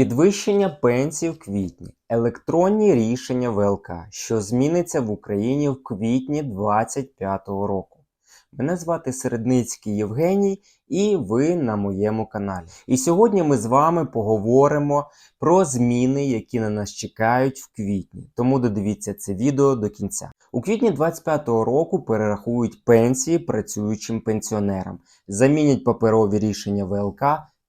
Підвищення пенсій в квітні. Електронні рішення ВЛК, що зміниться в Україні в квітні 2025 року. Мене звати Середницький Євгеній, і ви на моєму каналі. І сьогодні ми з вами поговоримо про зміни, які на нас чекають в квітні. Тому додивіться це відео до кінця. У квітні 2025 року перерахують пенсії працюючим пенсіонерам, замінять паперові рішення ВЛК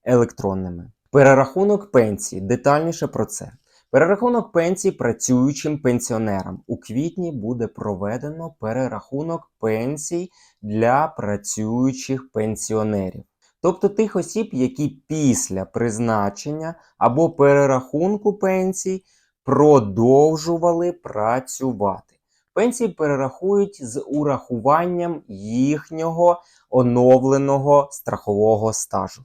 електронними. Перерахунок пенсії. Детальніше про це. Перерахунок пенсій працюючим пенсіонерам. У квітні буде проведено перерахунок пенсій для працюючих пенсіонерів. Тобто тих осіб, які після призначення або перерахунку пенсій продовжували працювати. Пенсії перерахують з урахуванням їхнього оновленого страхового стажу.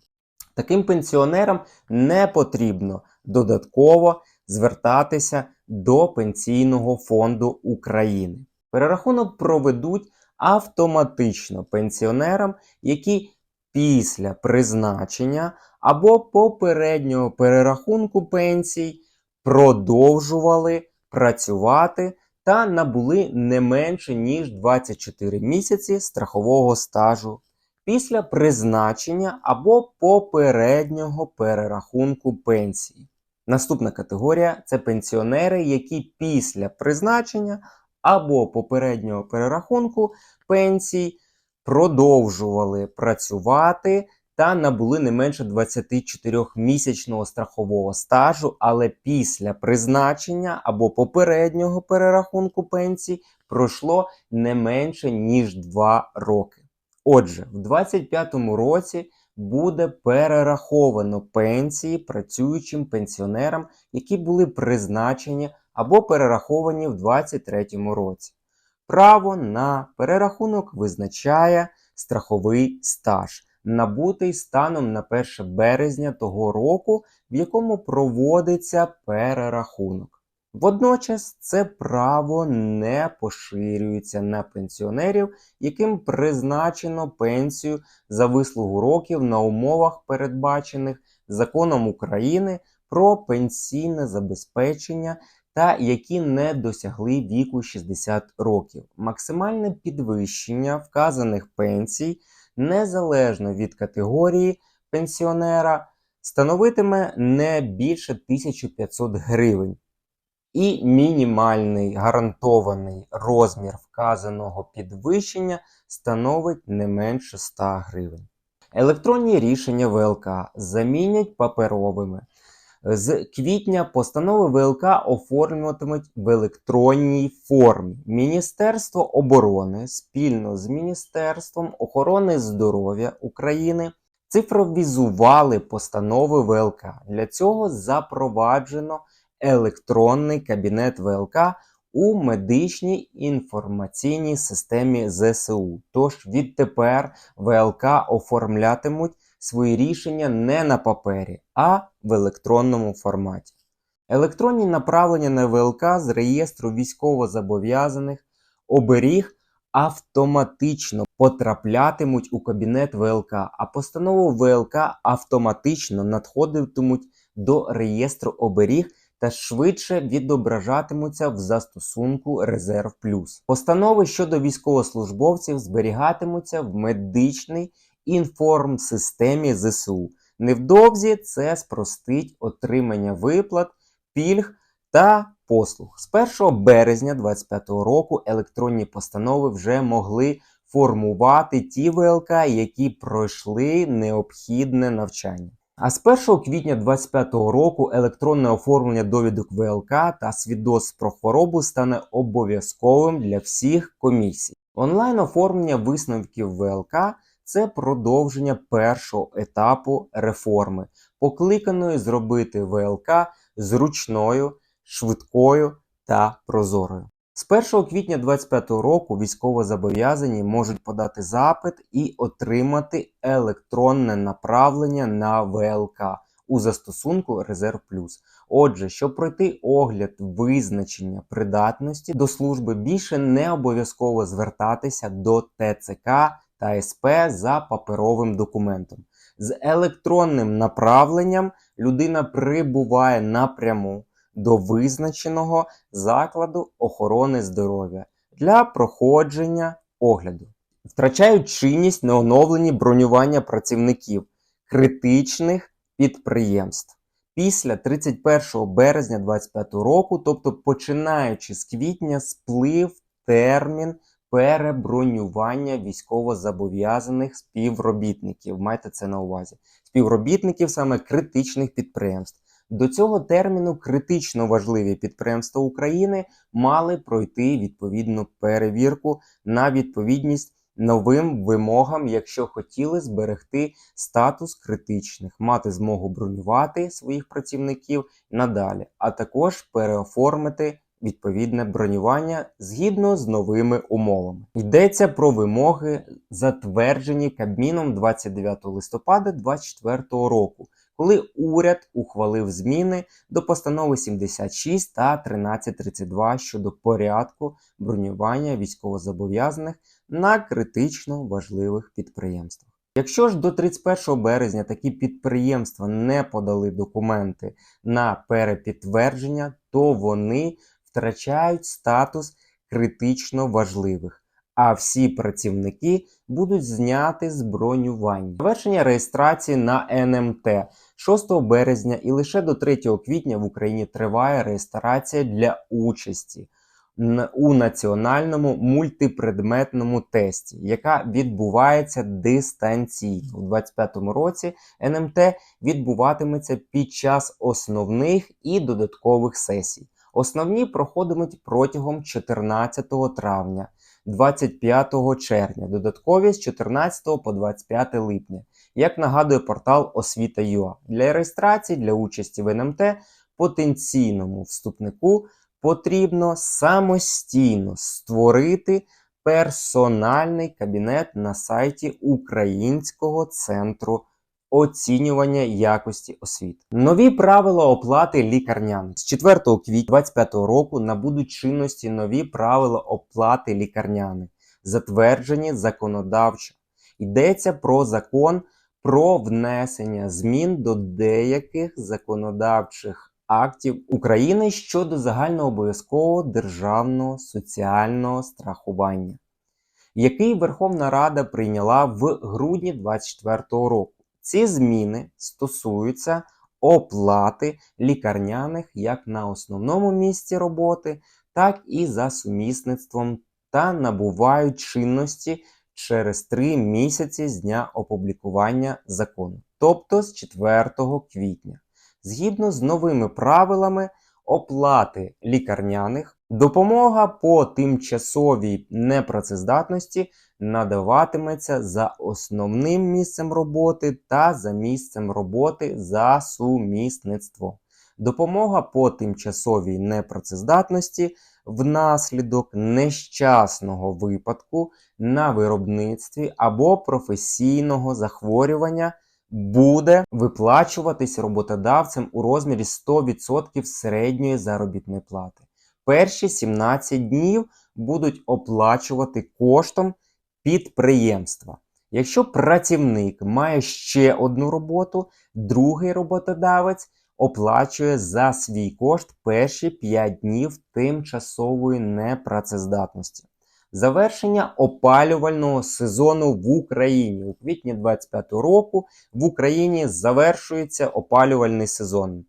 Таким пенсіонерам не потрібно додатково звертатися до Пенсійного фонду України. Перерахунок проведуть автоматично пенсіонерам, які після призначення або попереднього перерахунку пенсій продовжували працювати та набули не менше ніж 24 місяці страхового стажу після призначення або попереднього перерахунку пенсії. Наступна категорія це пенсіонери, які після призначення або попереднього перерахунку пенсій продовжували працювати та набули не менше 24-місячного страхового стажу, але після призначення або попереднього перерахунку пенсій пройшло не менше ніж 2 роки. Отже, в 2025 році буде перераховано пенсії працюючим пенсіонерам, які були призначені або перераховані в 2023 році. Право на перерахунок визначає страховий стаж, набутий станом на 1 березня того року, в якому проводиться перерахунок. Водночас це право не поширюється на пенсіонерів, яким призначено пенсію за вислугу років на умовах, передбачених законом України про пенсійне забезпечення та які не досягли віку 60 років. Максимальне підвищення вказаних пенсій незалежно від категорії пенсіонера становитиме не більше 1500 гривень і мінімальний гарантований розмір вказаного підвищення становить не менше 100 гривень. Електронні рішення ВЛК замінять паперовими. З квітня постанови ВЛК оформлюватимуть в електронній формі. Міністерство оборони спільно з Міністерством охорони здоров'я України цифровізували постанови ВЛК. Для цього запроваджено електронний кабінет ВЛК у медичній інформаційній системі ЗСУ. Тож відтепер ВЛК оформлятимуть свої рішення не на папері, а в електронному форматі. Електронні направлення на ВЛК з реєстру військовозобов'язаних оберіг автоматично потраплятимуть у кабінет ВЛК, а постанову ВЛК автоматично надходитимуть до реєстру оберіг та швидше відображатимуться в застосунку Резерв Плюс. Постанови щодо військовослужбовців зберігатимуться в медичній інформсистемі ЗСУ. Невдовзі це спростить отримання виплат, пільг та послуг. З 1 березня 2025 року електронні постанови вже могли формувати ті ВЛК, які пройшли необхідне навчання. А з 1 квітня 2025 року електронне оформлення довідок ВЛК та свідоцтв про хворобу стане обов'язковим для всіх комісій. Онлайн оформлення висновків ВЛК це продовження першого етапу реформи, покликаної зробити ВЛК зручною, швидкою та прозорою. З 1 квітня 2025 року військовозобов'язані можуть подати запит і отримати електронне направлення на ВЛК у застосунку Резерв Плюс. Отже, щоб пройти огляд визначення придатності до служби, більше не обов'язково звертатися до ТЦК та СП за паперовим документом. З електронним направленням людина прибуває напряму до визначеного закладу охорони здоров'я для проходження огляду. Втрачають чинність неоновлені бронювання працівників критичних підприємств після 31 березня 2025 року, тобто починаючи з квітня, сплив термін перебронювання військовозобов'язаних співробітників. Майте це на увазі. Співробітників саме критичних підприємств. До цього терміну критично важливі підприємства України мали пройти відповідну перевірку на відповідність новим вимогам, якщо хотіли зберегти статус критичних, мати змогу бронювати своїх працівників надалі, а також переоформити відповідне бронювання згідно з новими умовами. Йдеться про вимоги, затверджені Кабміном 29 листопада 2024 року, коли уряд ухвалив зміни до постанови 76 та 1332 щодо порядку бронювання військовозобов'язаних на критично важливих підприємствах. Якщо ж до 31 березня такі підприємства не подали документи на перепідтвердження, то вони втрачають статус критично важливих, а всі працівники будуть зняти з бронювання. Завершення реєстрації на НМТ 6 березня і лише до 3 квітня в Україні триває реєстрація для участі у національному мультипредметному тесті, яка відбувається дистанційно. У 2025 році НМТ відбуватиметься під час основних і додаткових сесій. Основні проходитимуть протягом 14 травня, 25 червня, додаткові з 14 по 25 липня. Як нагадує портал Освіта.ua. Для реєстрації для участі в НМТ потенційному вступнику потрібно самостійно створити персональний кабінет на сайті Українського центру оцінювання якості освіти. Нові правила оплати лікарняних. З 4 квітня 2025 року набудуть чинності нові правила оплати лікарняних, затверджені законодавчо. Йдеться про закон про внесення змін до деяких законодавчих актів України щодо загальнообов'язкового державного соціального страхування, який Верховна Рада прийняла в грудні 2024 року. Ці зміни стосуються оплати лікарняних як на основному місці роботи, так і за сумісництвом та набувають чинності через три місяці з дня опублікування закону, тобто з 4 квітня. Згідно з новими правилами оплати лікарняних, допомога по тимчасовій непрацездатності надаватиметься за основним місцем роботи та за місцем роботи за сумісництво. Допомога по тимчасовій непрацездатності внаслідок нещасного випадку на виробництві або професійного захворювання буде виплачуватись роботодавцем у розмірі 100% середньої заробітної плати. Перші 17 днів будуть оплачувати коштом підприємства. Якщо працівник має ще одну роботу, другий роботодавець оплачує за свій кошт перші 5 днів тимчасової непрацездатності. Завершення опалювального сезону в Україні у квітні 2025 року в Україні завершується опалювальний сезон.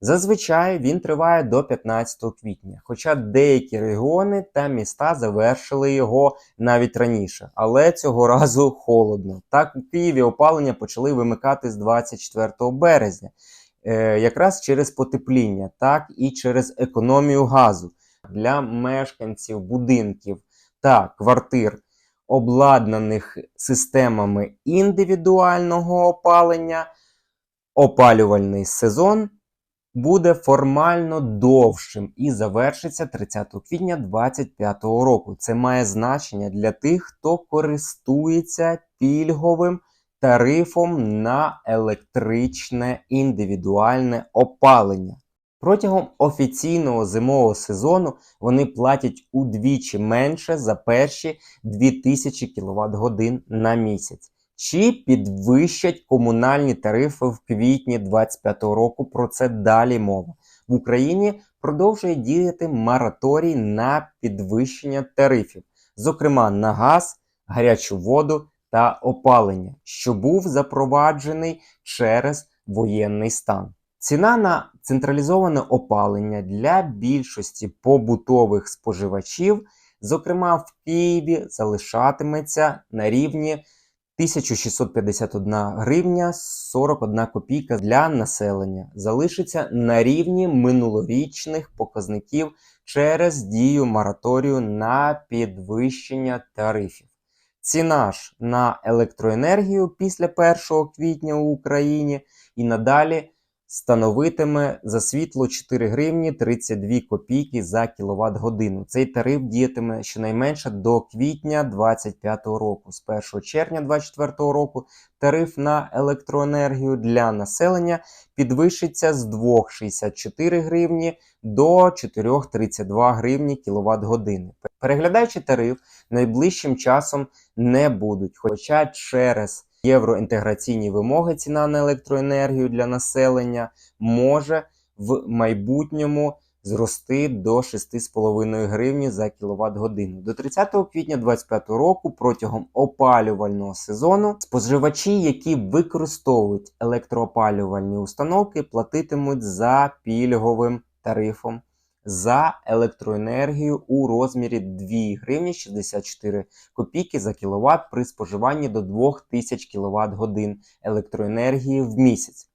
Зазвичай він триває до 15 квітня, хоча деякі регіони та міста завершили його навіть раніше, але цього разу холодно. Так у Києві опалення почали вимикати з 24 березня, е, якраз через потепління, так і через економію газу для мешканців будинків та квартир, обладнаних системами індивідуального опалення, опалювальний сезон буде формально довшим і завершиться 30 квітня 2025 року. Це має значення для тих, хто користується пільговим тарифом на електричне індивідуальне опалення. Протягом офіційного зимового сезону вони платять удвічі менше за перші 2000 кВт годин на місяць. Чи підвищать комунальні тарифи в квітні 2025 року? Про це далі мова. В Україні продовжує діяти мораторій на підвищення тарифів, зокрема на газ, гарячу воду та опалення, що був запроваджений через воєнний стан. Ціна на централізоване опалення для більшості побутових споживачів, зокрема в Києві, залишатиметься на рівні 1651 гривня 41 копійка для населення. Залишиться на рівні минулорічних показників через дію мораторію на підвищення тарифів. Ціна ж на електроенергію після 1 квітня у Україні і надалі становитиме за світло 4 гривні 32 копійки за кіловат годину. Цей тариф діятиме щонайменше до квітня 2025 року. З 1 червня 2024 року тариф на електроенергію для населення підвищиться з 2,64 гривні до 4,32 гривні кіловат години. Переглядаючи тариф, найближчим часом не будуть, хоча через євроінтеграційні вимоги ціна на електроенергію для населення може в майбутньому зрости до 6,5 гривні за кіловат годину. До 30 квітня 2025 року протягом опалювального сезону споживачі, які використовують електроопалювальні установки, платитимуть за пільговим тарифом за електроенергію у розмірі 2 гривні 64 копійки за кіловат при споживанні до 2000 кВт годин електроенергії в місяць.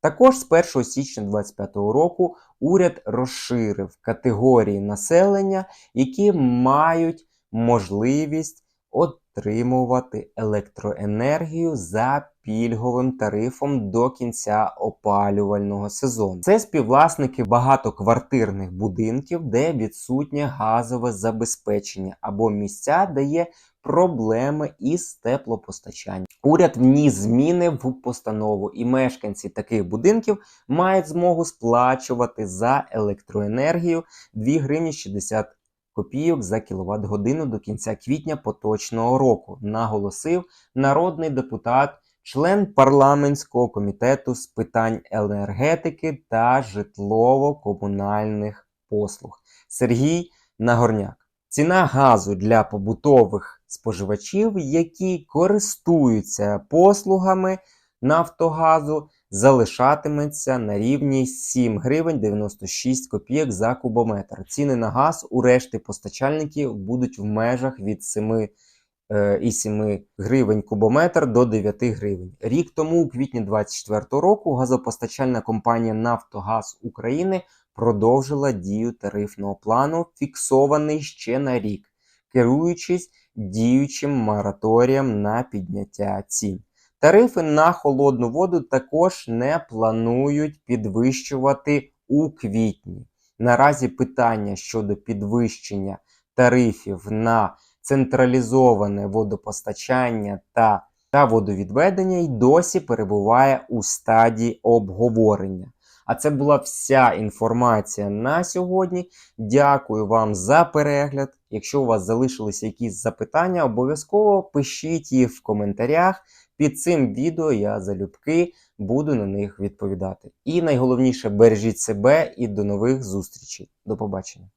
Також з 1 січня 2025 року уряд розширив категорії населення, які мають можливість отримувати електроенергію за пільговим тарифом до кінця опалювального сезону. Це співвласники багатоквартирних будинків, де відсутнє газове забезпечення або місця, де є проблеми із теплопостачанням. Уряд вніс зміни в постанову, і мешканці таких будинків мають змогу сплачувати за електроенергію 2 гривні 60 копійок за кіловат годину до кінця квітня поточного року, наголосив народний депутат, член парламентського комітету з питань енергетики та житлово-комунальних послуг Сергій Нагорняк. Ціна газу для побутових споживачів, які користуються послугами Нафтогазу, залишатиметься на рівні 7 гривень 96 копійок за кубометр. Ціни на газ у решти постачальників будуть в межах від 7 е, і 7 гривень кубометр до 9 гривень. Рік тому, у квітні 2024 року, газопостачальна компанія Нафтогаз України продовжила дію тарифного плану, фіксований ще на рік, керуючись діючим мораторієм на підняття цін. Тарифи на холодну воду також не планують підвищувати у квітні. Наразі питання щодо підвищення тарифів на централізоване водопостачання та, та водовідведення й досі перебуває у стадії обговорення. А це була вся інформація на сьогодні. Дякую вам за перегляд. Якщо у вас залишилися якісь запитання, обов'язково пишіть їх в коментарях. Під цим відео я залюбки буду на них відповідати. І найголовніше бережіть себе і до нових зустрічей. До побачення.